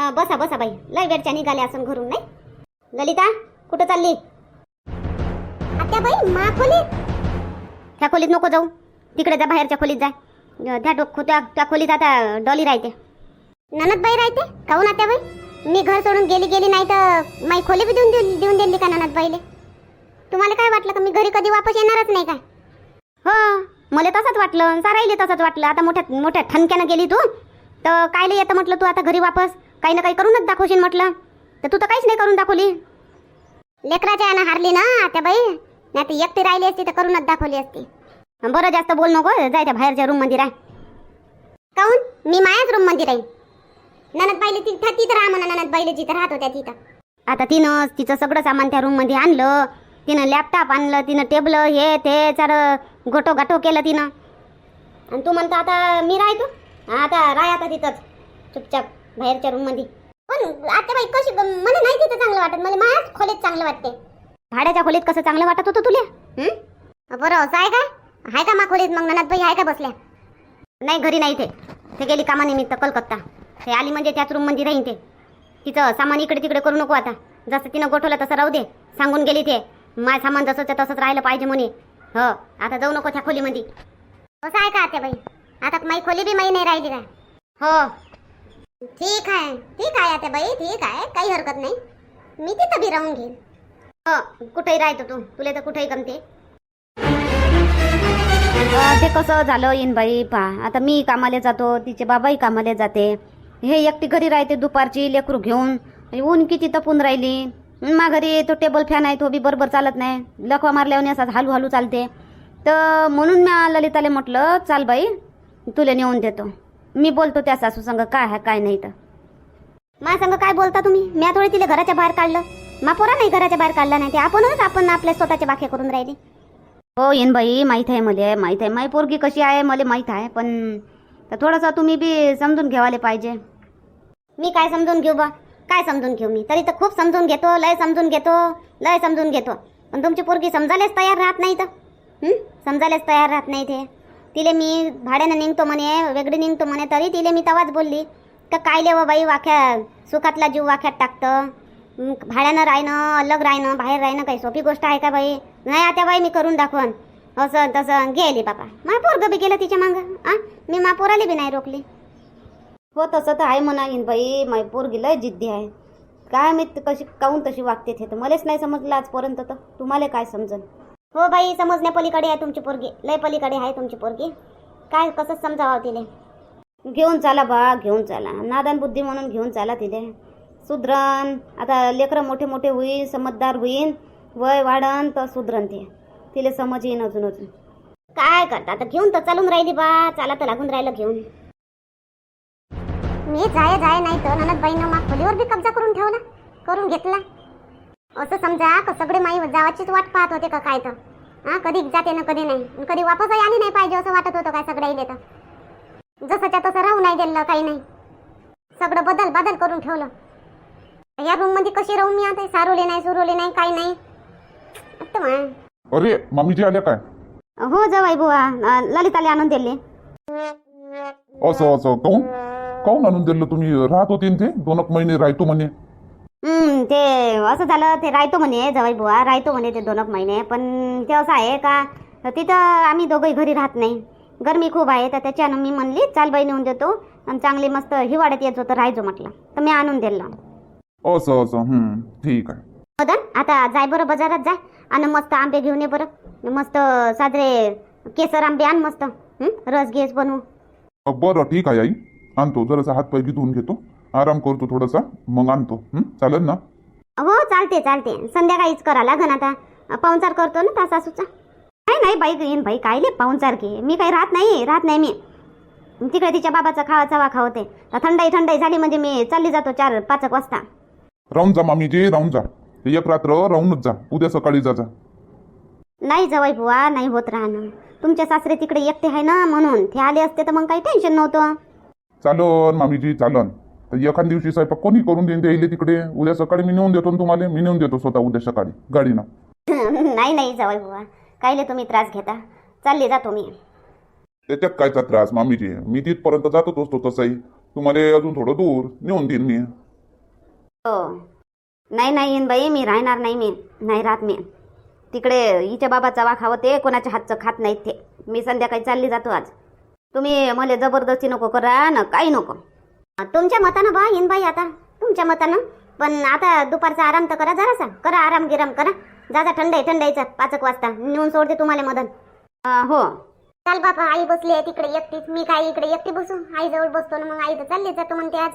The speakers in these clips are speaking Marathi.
हा, बसा बसा बाई. लय वेळच्या निघाल्या असं घरून नाही? ललिता कुठं चालली? आत्या बाई मा खोलीत. त्या खोलीत नको जाऊ. तिकडे जा बाहेरच्या खोलीत जा. अं, त्या डो- त्या त्या खोलीत आता डॉली राहते. ननद बाई राहते? काहून आत्या बाई? मी घर सोडून गेली गेली नाही तर माई खोली बी देऊन देऊन देऊन दिली का ननद बाईले तुम्हाला काय वाटलं का मी घरी कधी वापस येणारच नाही काय हो मला तसंच वाटलं साराईले तसंच वाटलं. आता मोठ्या मोठ्या ठणक्यानं गेली तू. तर कायले येतं म्हटलं तू आता घरी वापस? काही ना काही करूनच दाखवशील म्हटलं. तर तू तर काहीच नाही करून दाखवली. लेकराच्या यानं हारली ना त्या बाई. नाही तर एकटी राहिली असती तर करूनच दाखवली असती. बरं जास्त बोल नको जाय त्या बाहेरच्या रूममध्ये राह. काहून मी मायाच रूममध्ये राहीन. ननद बाईले तिथं तिथं राहा म्हणा ननद बाईले जिथं राहत होत्या तिथं. आता तिनं तिचं सगळं सामान त्या रूममध्ये आणलं. तिनं लॅपटॉप आणलं तिनं टेबल हे ते चार गोटो गाठो केलं तिनं. आणि तू म्हणतो आता मी राहतो? आता राय आता तिथंच चुपचाप बाहेरच्या रूममध्ये पण आता बाई कशी मला नाही तिथं चांगलं वाटत मला माझ्याच खोलीत चांगलं वाटते. भाड्याच्या खोलीत कसं चांगलं वाटत होतं तुला? बरं असं आहे का? आहे का मा खोलीत मग ननद बाई? आहे का बसल्या? नाही घरी नाही ते ते गेली कामानिमित्त कलकत्ता. ते आली म्हणजे त्याच रूममध्ये राहीन ते. तिचं सामान इकडे तिकडे करू नको आता. जसं तिनं गोठवलं तसं राहू दे. सांगून गेली ते. माय सामान जसंच तसंच राहिलं पाहिजे म्हणे. हो आता जाऊ नको त्या खोलीमध्ये कसं आहे का आता बाई? आता माई खोली बी माई नाही राहिली काय? हो. ठीक आहे. ठीक आहे आता बाई ठीक आहे. काही हरकत नाही. मी तिथं बी राहून घेईन. हो कुठेही राहतो तू. तुला तर कुठेही गमते. ते कसं झालं येईन बाई? पा आता मी कामाला जातो तिचे बाबाही कामाला जाते. हे एकटी घरी राहते दुपारची लेकरू घेऊन. ऊन किती तपून राहिली. मा घरी तो टेबल फॅन आहे तो बी बरोबर चालत नाही. लखवा मारल्यावर असा हालू हालू चालते. तर म्हणून मी ललिताले म्हटलं चाल बाई तुला नेऊन देतो. मी बोलतो त्या सासू संग काय आहे काय नाही तर मा संग काय बोलता तुम्ही? म्या थोडी तिला घराच्या बाहेर काढलं. मा पोरा नाही घराच्या बाहेर काढला नाही. ते आपणच आपण आपल्या स्वतःच्या बाखे करून राहिली. हो येईन बाई माहीत आहे मला माहीत आहे. माई पोरगी कशी आहे मला माहीत आहे पण तर थोडंसं तुम्ही बी समजून घ्यावाले पाहिजे. मी काय समजून घेऊ बा? काय समजून घेऊ मी? तरी तर खूप समजून घेतो लय समजून घेतो लय समजून घेतो. पण तुमची पोरगी समजायलाच तयार राहत नाही तर समजायलाच तयार राहत नाही ते. तिले मी भाड्यानं निघतो म्हणे वेगळी निघतो म्हणे तरी तिले मी तवाच बोलली का काय लेव बाई वाख्या सुखातला जीव वाख्यात टाकतं? भाड्यानं राहणं अलग राहणं बाहेर राहणं काही सोपी गोष्ट आहे का बाई? नाही आता बाई मी करून दाखवन. असं तसं गेली बाबा मा पोरगं बी गेलं तिच्या मागं? आ? मी मा पोराली बी नाही रोखली. हो तसं तर आहे म्हणा येईन बाई माई पोरगी लय जिद्दी आहे. काय मी कशी काहून तशी वागते ते तर मलाच नाही समजलं आजपर्यंत तर. तुम्हाला काय समजन? हो बाई समजण्या पलीकडे आहे तुमची पोरगी. लय पलीकडे आहे तुमची पोरगी. काय कसं समजावं तिने घेऊन चाला बा घेऊन चाला. नादान बुद्धी म्हणून घेऊन चाला तिले. सुधरण आता लेकरं मोठे मोठे होईन समजदार होईन वय वाढन तर सुधरण ते. तिला समज येईन अजून अजून. काय करता? आता घेऊन तर चालून राहिली बा. चाला तर लागून राहिलं घेऊन. मी जाय जाय नाही तर ननद मग खोलीवर बी कब्जा करून ठेवला. करून घेतला. असं समजा का सगळे माई जावाचीच वाट पाहत होते का काय तर? हा कधी जाते ना कधी नाही. कधी वापसही आली नाही पाहिजे असं वाटत होतं काय सगळ्या इले तर? जसंच्या तसं राहू नाही दिलं काही नाही. सगळं बदल बदल करून ठेवलं. या रूममध्ये कशी राहू मी आता? सारोले नाही सुरोले नाही काही नाही. अरे मामीजी आल्या काय? हो जवाई बुवा. ललिताला आणून दिले. असं असं. काऊन काऊन आणून दिलं तुम्ही? राहत होते ते? दोन महिने राहतो म्हणे. ते असं झालं ते राहतो म्हणे जवाई बुवा राहतो म्हणे ते दोन एक महिने. पण ते असं आहे का तिथं आम्ही दोघंही घरी राहत नाही. गरमी खूप आहे तर त्याच्यानं मी म्हणली चाल बाई नेऊन देतो. आणि चांगली मस्त हिवाळ्यात येत होतं राहायचो म्हटलं तर मी आणून दिलं. असं असं हम्म ठीक आहे. मदन आता जाय बरं बाजारात जाय आणि मस्त आंबे घेऊन ये बरं. मस्त साजरे केसर आंबे आण मस्त. हं? रस घेस बनवू. अ, बरं ठीक आहे आई. आणतो जरासा हात पाय धुवून घेतो. आराम करतो थोडासा मग आणतो. हं? चालेल ना? हो चालते चालते. संध्याकाळीच करा लागन आता. पाहुणचार करतो ना सासूचा. नाही नाही बाई येईन बाई. काय ले पाहुणचार की मी काही राहत नाही राहत नाही मी. तिकडे तिच्या बाबाचा खावा चवा खावते. थंडाई थंडाई झाली म्हणजे मी चालली जातो चार पाच एक वाजता. राहून जा मामीजी राहून जा. एक रात्र राहूनच जा. उद्या सकाळी जा जा. नाही जवाई बुवा नाही होत राहणं. तुमचे सासरे तिकडे एकटे आहे ना म्हणून. ते आले असते तर मग काही टेन्शन नव्हतं. चालन मामीजी चालन. तर एखाद दिवशी स्वयंपाक कोणी करून देईन द्यायले तिकडे उद्या सकाळी मी नेऊन देतो ना तुम्हाला मी नेऊन देतो स्वतः उद्या सकाळी गाडीनं. नाही नाही जवाई बुवा. कायले तुम्ही त्रास घेता? चालले जातो मी त्याच्यात कायचा त्रास मामीजी? मी तिथपर्यंत जातच असतो तसाही. तुम्हाला अजून थोडं दूर नेऊन देईन मी. हो. नाही नाही येईन बाई मी राहणार नाही मी नाही राहत मी. तिकडे हिच्या बाबाचा वा खावं ते कोणाच्या हातचं खात नाहीत ते. मी संध्याकाळी चालली जातो आज. तुम्ही मला जबरदस्ती नको करा ना काही नको. तुमच्या मतानं बा येईन बाई आता. तुमच्या मतानं. पण आता दुपारचा आराम तर करा जरासा. करा आराम गिराम करा. जा थंड आहे थंड यायचा पाच एक वाजता. नेऊन सोडते तुम्हाला मदन. हो. चाल बापा आई बसली आहे तिकडे एकटीच. मी काय इकडे एकटी बसू? आई जवळ बसतो ना मग आई तर चालली जातो म्हणते आज.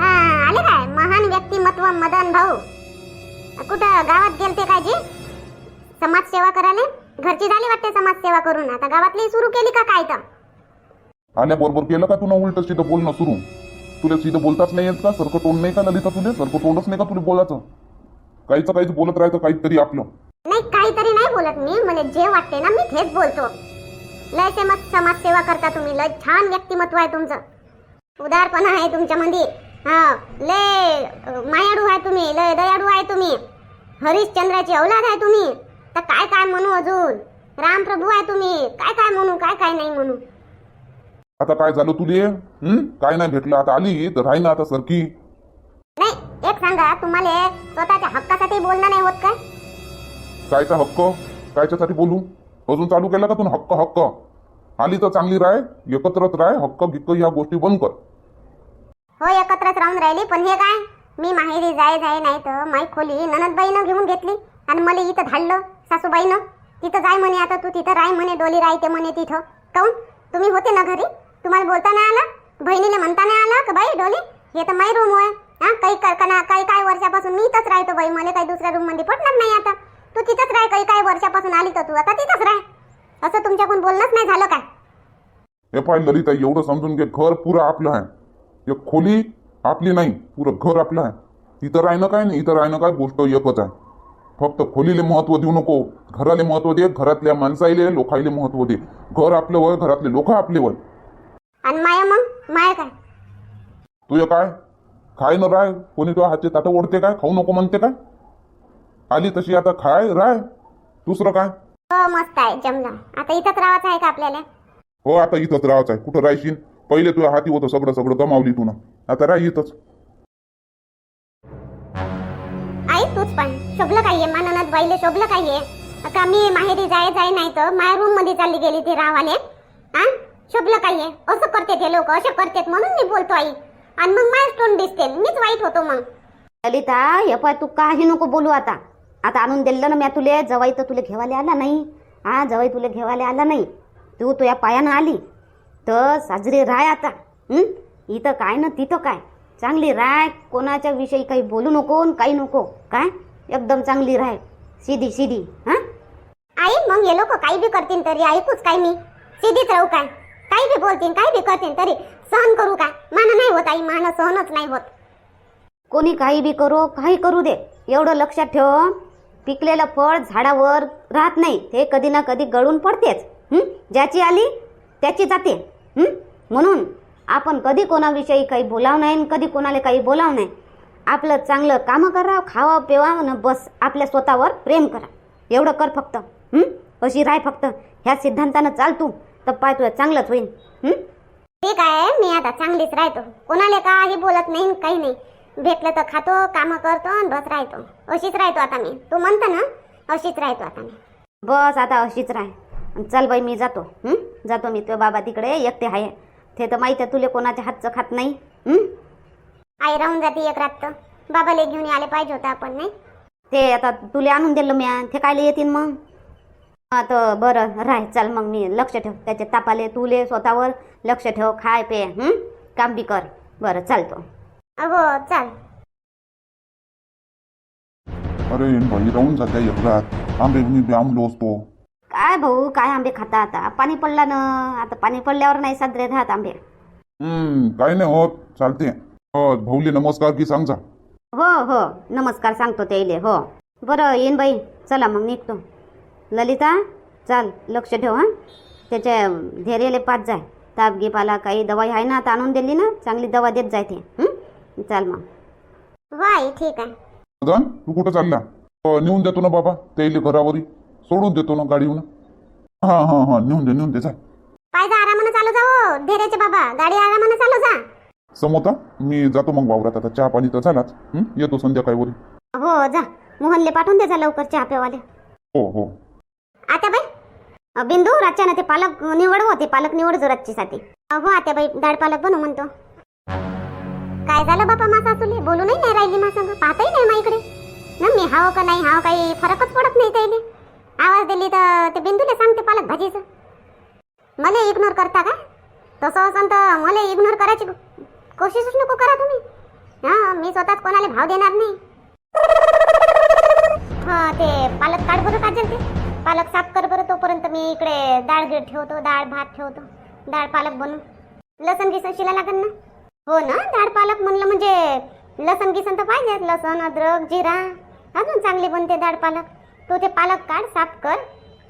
हा आले काय? महान व्यक्तिमत्व मदन भाऊ. कुठं गावात गेलते काय जी? समाजसेवा करायला? घरची झाली वाटते समाजसेवा करून. आता गावातली सुरू केली का काय तर? आल्याबरोबर केलं का तुला उलट सीधं बोलणं सुरू? तुला सीधं बोलताच नाही येत का? सरकं तोंड नाही का ललिता तुले सरकं तोंडच नाही का तुला बोलायचं? काहीच काहीच बोलत राहायचं काहीतरी आपलं. नाही काहीतरी नाही बोलत मी. म्हणजे जे वाटते ना मी तेच बोलतो. लय समाज समाजसेवा करता तुम्ही. लय छान व्यक्तिमत्व आहे तुमचं. उदारपणा आहे तुमच्यामध्ये हा लय मायाडू आहे तुम्ही. लय दयाडू आहे तुम्ही. हरिश्चंद्राची औलाद आहे तुम्ही. तर काय काय म्हणू अजून? रामप्रभू आहे तुम्ही. काय काय म्हणू? काय काय नाही म्हणू? आता काय झालं तुले? हं? काय नाही भेटलं. आता आली तर राही ना आता सरकी. नाही एक सांगा तुम्हाला स्वतःच्या हक्कासाठी बोलणं नाही होत काय? कायचा हक्क? कायच्यासाठी बोलू? अजून चालू केला का तुला हक्क हक्क? आली तर चांगली राय एकत्रच राय हक्क गिक्क ह्या गोष्टी बंद कर. हो एकत्रच राहून राहिली पण हे काय? मी माहेरी जाय जाय नाही तर माई खोली ननदबाईनं घेऊन घेतली आणि मला इथं धाडलं सासूबाईनं. तिथं जाय म्हणे आता तू तिथं राय म्हणे डोली राहते म्हणे तिथं. काऊन? तुम्ही होते ना घरी? तुम्हाला बोलता नाही आलं? बहिणीला म्हणता नाही आलं का बाई डोली? हे तर माई रूम आहे हा काही करताना काही काही वर्षापासून मी इथंच राहतो बाई. मला काही दुसऱ्या रूममध्ये पडणार नाही आता. तू तिथंच राह काही काही वर्षापासून आली तर तू. आता तिथंच राह. असं तुमच्याकडून बोलणंच नाही झालं काय? हे पाय ललिता एवढं समजून घे. घर पुरं आपलं आहे. एक खोली आपली नाही पुरं घर आपलं आहे. इथं राहणं काय नाही इथं राहणं काय? गोष्ट एकच आहे. फक्त खोलीले महत्त्व देऊ नको. घराले महत्त्व दे घरातल्या माणसाईले लोकाईले महत्त्व दे. घर आपलं वय घरातले लोक आपले वय आणि माया मग? माया काय? तुझं काय? खाय न राय. कोणी तुझ्या हातचे ताटं ओढते काय? खाऊ नको म्हणते काय? आली तशी आता खाय राय. दुसरं काय? हो मस्त आहे जमलं. आता इथंच राहायचं आहे का आपल्याला? हो आता इथंच राहायचं आहे. कुठं राहशील? पहिले तुझ्या हाती होतं सगळं सगळं गमावली तू ना. आता राह इथंच. आई तूच पण. शोभलं काय आहे. माननात बाईले शोभलं काय आहे. का मी माहेरी जाय जाय नाही तर माया रूममध्ये चालली गेली ती रावाले. हा? शोभलं काय आहे असं करते ते लोक असे करतेत म्हणून मी बोलतो आई. आणि मग माय तोंड दिसते. मीच वाईट होतो मग. ललिता हे पाय तू काही नको बोलू आता. आता आणून दिलं ना म्या तुले जवाई तर तुला घेवायला आला नाही. हा जवाई तुला घेवायला आला नाही. तू तुझ्या पायानं आली. तर साजरी राय आता? इथं काय ना तिथं काय? चांगली राय कोणाच्या विषयी काही बोलू नको काही नको. काय? एकदम चांगली राय. सीधी सीधी. हा? आई मग हे लोक काही बी करतील तरी ऐकूच काय मी? सीधीच राहू काय? काही बी बोलतील काही बी करतील तरी सहन करू काय? मान नाही होत आई मान सहनच नाही होत. कोणी काही बी करो काही करू दे. एवढं लक्षात ठेव पिकलेलं फळ झाडावर राहत नाही ते कधी ना कधी गळून पडतेच. ज्याची आली त्याची जाते. म्हणून आपण कधी कोणाविषयी काही बोलाव नाही कधी कोणाला काही बोलाव नाही. आपलं चांगलं कामं करा खावा पिवा न बस. आपल्या स्वतःवर प्रेम करा. एवढं कर फक्त. अशी राय फक्त. ह्या सिद्धांतानं चाल तू. तर पाय तुझं चांगलंच होईल हं? ठीक आहे मी आता चांगलीच राहतो. कोणाला काही बोलत नाही काही नाही. भेटलं तर खातो कामं करतो आणि बस राहतो. अशीच राहतो आता मी. तू म्हणता ना अशीच राहतो आता मी. बस आता अशीच राह. चल बाई मी जातो. हं? जातो मी. तो बाबा तिकडे एकटे आहे ते तर माहिती आहे तुले कोणाच्या हातचं खात नाही. हं? आई राहून जाते एक रात तर. बाबाला घेऊन आले पाहिजे होतं आपण नाही? ते आता तुले आणून दिलं म्या. ते कायले येतील मग? हा तर बरं. राह चल मग मी लक्ष ठेव. त्याचे तापाले तुले स्वतःवर. लक्ष ठेव खाय पे? काम बी कर. बरं चालतो. हो चाल. अरे भाई राहून एक रात आंबे मी बी आंबलो असतो. काय भाऊ काय आंबे खाता आता? पाणी पडला ना. आता पाणी पडल्यावर नाही साजरे राहत आंबे. हम्म काय नाही होत. चालते. हो भाऊली नमस्कार की सांग जा. हो हो. नमस्कार सांगतो त्याइले हो. बरं येईन बाई. चला मग निघतो. ललिता चाल लक्ष ठेव हां. त्याच्या धैर्याले पाच जाय. ताप गिप आला काही दवाई आहे ना आता आणून दिली ना चांगली दवा देत जाय ते. हं? चाल मग. आई ठीक आहे. मदन तू कुठं चालला? अ, नेऊन देतो ना बाबा त्याईले घरावरी. सोडून देतो ना गाडीहून हा हा हा नेऊन दे नेऊन दे आरामानं चालू जा हो बाबा गाडी आरामानं चालू जा. समोता मी जातो मग वावरात आता चहा पाणी तर झालाच. हं? येतो संध्याकाळी हो जा. मोहनले पाठवून दे जा लवकर चहा पेवाले हो हो. आता बाई बिंदू रातच्यानं ते पालक निवड होते पालक निवड जो रातचीसाठी हो आता बाई डाळ पालक बनव म्हणतो. काय झालं बापा मा सासूले? बोलूनही नाही राहिली मा संग? पाहतही नाही माझ्याकडे ना मी हाव का नाही हाव काही फरकच पडत नाही त्याले आवाज दिली तर ते बिंदूला सांगते पालक भाजीचं. मला इग्नोर करता का? तसं असं तर मला इग्नोर करायची कोशिशच नको करा तुम्ही. हा मी स्वतःच कोणाला भाव देणार नाही. हा ते पालक काढ बरं काजल ते पालक साफ कर बरं तोपर्यंत मी इकडे डाळ गिळ ठेवतो डाळ भात ठेवतो. डाळ पालक बनवून लसण गिसण शिला लागेल ना? हो ना डाळ पालक म्हणलं म्हणजे लसण गिसण तर पाहिजे लसण अद्रक जिरा अजून चांगली बनते डाळ पालक. तू ते पालक काढ साफ कर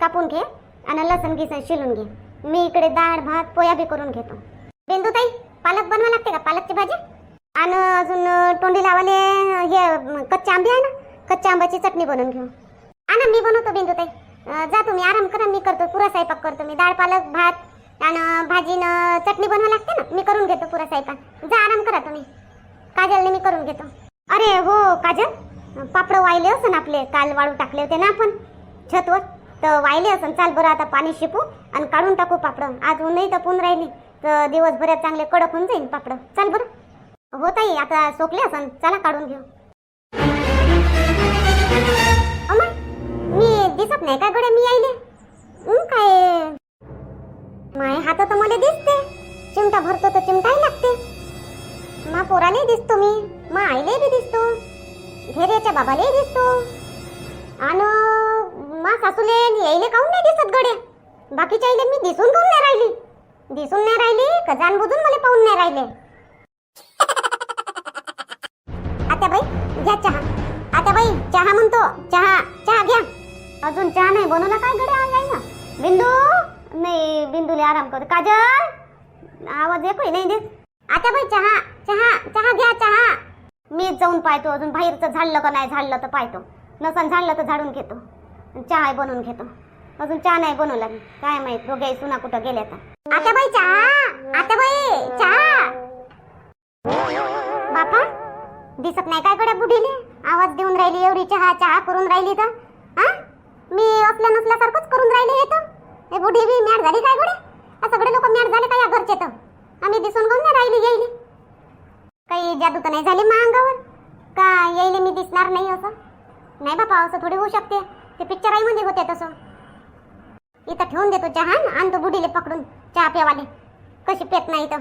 कापून घे आणि लसण गिसण शिलून घे. मी इकडे डाळ भात पोया बी करून घेतो. बिंदुताई पालक बनवा लागते का? पालकची भाजी? आणि अजून तोंडी लावाले हे कच्चे आंबे आहे ना? कच्च्या आंब्याची चटणी बनवून घेऊ. आणि मी बनवतो बिंदुताई. जा तुम्ही आराम करा मी करतो पुरा स्वयंपाक करतो मी. डाळ पालक भात आणि भाजीनं चटणी बनवा लागते ना मी करून घेतो पुरा स्वयंपाक. जा आराम करा तुम्ही. काजलने मी करून घेतो. अरे हो काजल. पापड वाहिले असन आपले काल वाळू टाकले होते ना आपण छतवर. तर वाहिले असन चाल बरं आता पाणी शिपू आणि काढून टाकू पापड. आज ऊनही तपून राहिली. तर दिवसभरात चांगले कडक होऊन जाईल पापड. चाल बरं. हो ताई आता सोकले असन चला काढून घेऊ. दिसत नाही का गड्या मी आईले? काय? माय हात तर मला दिसते. चिमटा भरतो तर चिमटाही लागते. मा पोराले दिसतो मी मा आईले बी दिसतो. धैर्याच्या बाबाले दिसतो. आणि मा सासूले यायले काहून नाही दिसत गड्या? बाकीच्या आईले मी दिसून काहून नाही राहिली? दिसून नाही राहिली कजान बुजून मला पाहून नाही राहिले? आता बाई घ्या चहा. आता बाई चहा म्हणतो. चहा चहा घ्या. अजून चहा नाही बनवला काय गड्या? आई ना. बिंदू? नाही बिंदूले आराम कर. काजल? आवाज येतोय? नाही देत. आता बाई चहा. चहा. चहा घ्या चहा. मीच जाऊन पाहतो अजून. बाहेरचं झाडलं का नाही झाडलं तर पाहतो. नसन झाडलं तर झाडून घेतो. चहा बनवून घेतो. अजून चहा नाही बनवला काय माहीत? दोघे सुना कुठं गेल्या तर. आता बाई चहा. आता बाई चहा. बापा दिसत नाही काय कडे बुढीले? आवाज देऊन राहिली एवढी चहा. चहा करून राहिली तर. हा? मी असल्या नसल्यासारखंच करून राहिले हे तर. हे बुढी बी मॅड झाली काय गड्या सगळे लोक मॅड झाले काय या घरचे तर? आम्ही दिसून घेऊन नाही राहिली येईली. काही जादू तर नाही झाली मा अंगावर. का येईले मी दिसणार नाही असं? नाही बापा असं थोडी होऊ शकते. ते पिक्चर आई मध्ये होते तसं. इथं ठेवून देतो चहा आणि आणतो बुढीले पकडून चहा प्यावाले. कशी पेत नाही तर.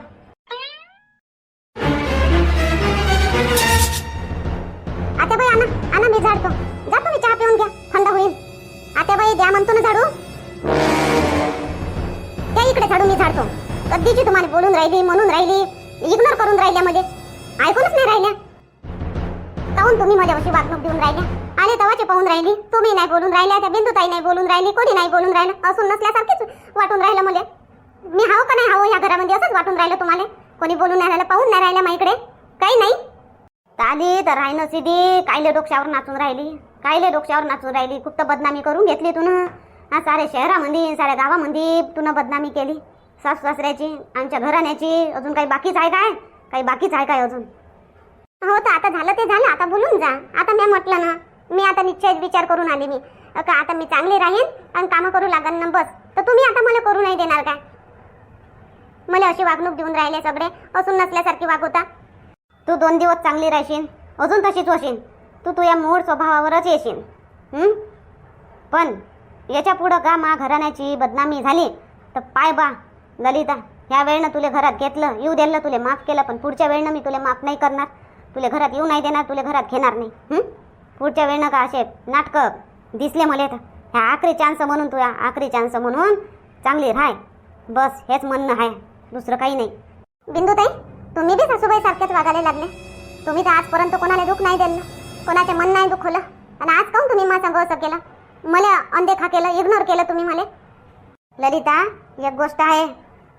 म्हणतो ना झाडू? त्या इकडे झाडू मी झाडतो. कधीची तुम्हाला बोलून राहिली म्हणून राहिली इग्नोर करून राहिल्या मध्ये. ऐकूनच नाही राहिल्या. काहून तुम्ही माझ्या वागणूक देऊन राहिल्या? आले तवाचे पाहून राहिली. तुम्ही नाही बोलून राहिल्या त्या बिंदुताई नाही बोलून राहिली कोणी नाही बोलून राहिलं. असून नसल्यासारखीच वाटून राहिलं मला. मी हाव का नाही हाव ह्या घरामध्ये? असंच वाटून राहिलं तुम्हाला. कोणी बोलून नाही राहिलं पाहून नाही राहिल्या इकडे? काही नाही. काली तर राहिलं सिधी कायले डोक्यावर नाचून राहिली. कायले डोक्यावर नाचून राहिली? खूप तर बदनामी करून घेतली तू ना. सारे शहरामध्ये साऱ्या गावामध्ये तुनं बदनामी केली. सासू सासऱ्याची आमच्या घराण्याची अजून काही बाकीच आहे काय? काही बाकीच आहे काय अजून? हो तर आता झालं ते झालं. आता बोलून जा. आता मी म्हटलं ना मी आता निश्चय विचार करून आली मी. का आता मी चांगली राहीन आणि कामं करू लागन ना बस. तर तुम्ही आता मला करू नाही देणार काय? मला अशी वागणूक देऊन राहिले सगळे. असून नसल्यासारखी वागवता तू दोन दिवस चांगली राहशील. अजून तशीच होशील. तू तुझ्या मूळ स्वभावावरच येशील. पण याच्या पुढं का मा घराण्याची बदनामी झाली? तर पाय बा ललिता ह्या वेळेनं तुले घरात घेतलं येऊ दिलं तुले माफ केलं पण पुढच्या वेळेनं मी तुला माफ नाही करणार. तुले घरात येऊ नाही देणार तुले घरात घेणार नाही. पुढच्या वेळेनं का असे नाटकं दिसले मला तर? ह्या आखरी चान्स म्हणून तुया आखरी चान्स म्हणून चांगली राहाय बस हेच म्हणणं आहे दुसरं काही नाही. बिंदू ताई तुम्ही बी सासूबाई सारखेच वागायला लागले. तुम्ही तर आजपर्यंत कोणाला दुःख नाही दिलं. कोणाचे मन नाही दुखवलं आणि आज काऊन तुम्ही माझा सांगू केला? मला अनदेखा केलं इग्नोर केलं तुम्ही मला? ललिता एक गोष्ट आहे.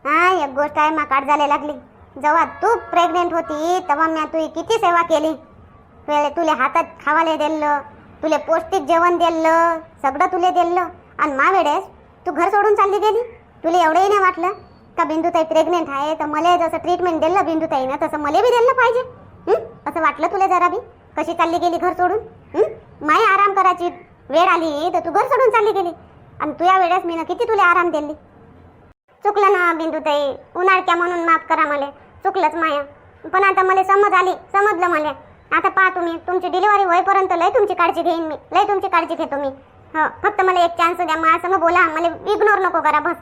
हा एक गोष्ट आहे मा काट झाले लागली. जेव्हा तू प्रेग्नेंट होती तेव्हा मी तुझी किती सेवा केली? तुले हातात खावाले दिलं तुले पौष्टिक जेवण दिलं सगळं तुले दिलं. आणि मा वेळेस तू घर सोडून चालली गेली? तुला एवढंही नाही वाटलं का बिंदुताई प्रेग्नेंट आहे तर मला जसं ट्रीटमेंट दिलं बिंदूताईनं तसं मला बी दिलं पाहिजे? असं वाटलं तुला जरा बी? कशी चालली गेली घर सोडून? माय आराम करायची वेळ आली तर तू घर सोडून चालली गेली. आणि तुझ्या वेळेस मी किती तुला आराम दिली? चुकलं ना बिंदुताई उन्हाळक्या म्हणून माफ करा मला. चुकलंच माया. पण आता मला समज आली समजलं मला. आता पहा तुम्ही तुमची डिलिव्हरी होईपर्यंत लय तुमची काळजी घेईन मी. लय तुमची काळजी घेतो मी. हो फक्त मला एक चान्स द्या माझ्यासंग बोला. मला इग्नोर नको करा बस.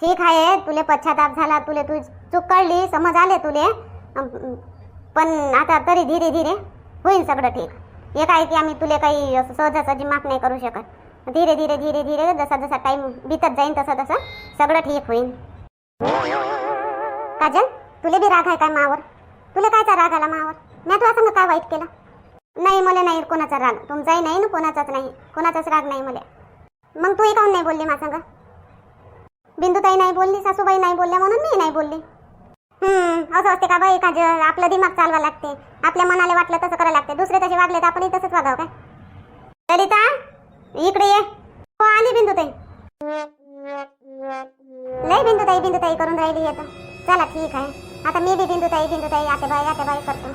ठीक आहे तुले पश्चाताप झाला तुले तू चूक कळली समज आले तुले. पण आता तरी धीरे धीरे होईल सगळं ठीक. हे काय की आम्ही तुले काही असं सहजासहजी माफ नाही करू शकत. धीरे धीरे धीरे धीरे जसा जसा टाइम बितत जाईन तसं तसं सगळं ठीक होईल काजल तुले बी राग आहे काय मावर? तुला कायचा राग आला मावर? मी तुला सांग काय वाईट केलं? नाही मला नाही कोणाचा राग? तुमचाही नाही ना कोणाचाच नाही. कोणाचाच राग नाही मला. मग तू काऊन नाही बोलली माझ्या संग? बिंदुताई नाही बोलली सासूबाई नाही बोलल्या म्हणून मी नाही बोलली. असं असते का बाई काजल आपलं दिमाग चालवा लागते. आपल्या मनाला वाटलं तसं करायला लागते. दुसरे तसे वागले तर आपणही तसंच वागाव काय? ललिता इकडे ये. हो आली बिंदुताई. लय बिंदुताई बिंदुताई करून राहिली आहे तर चला ठीक आहे. आता मी बी बिंदू ताई बिंदू ताई आते बाई आते बाई करतो.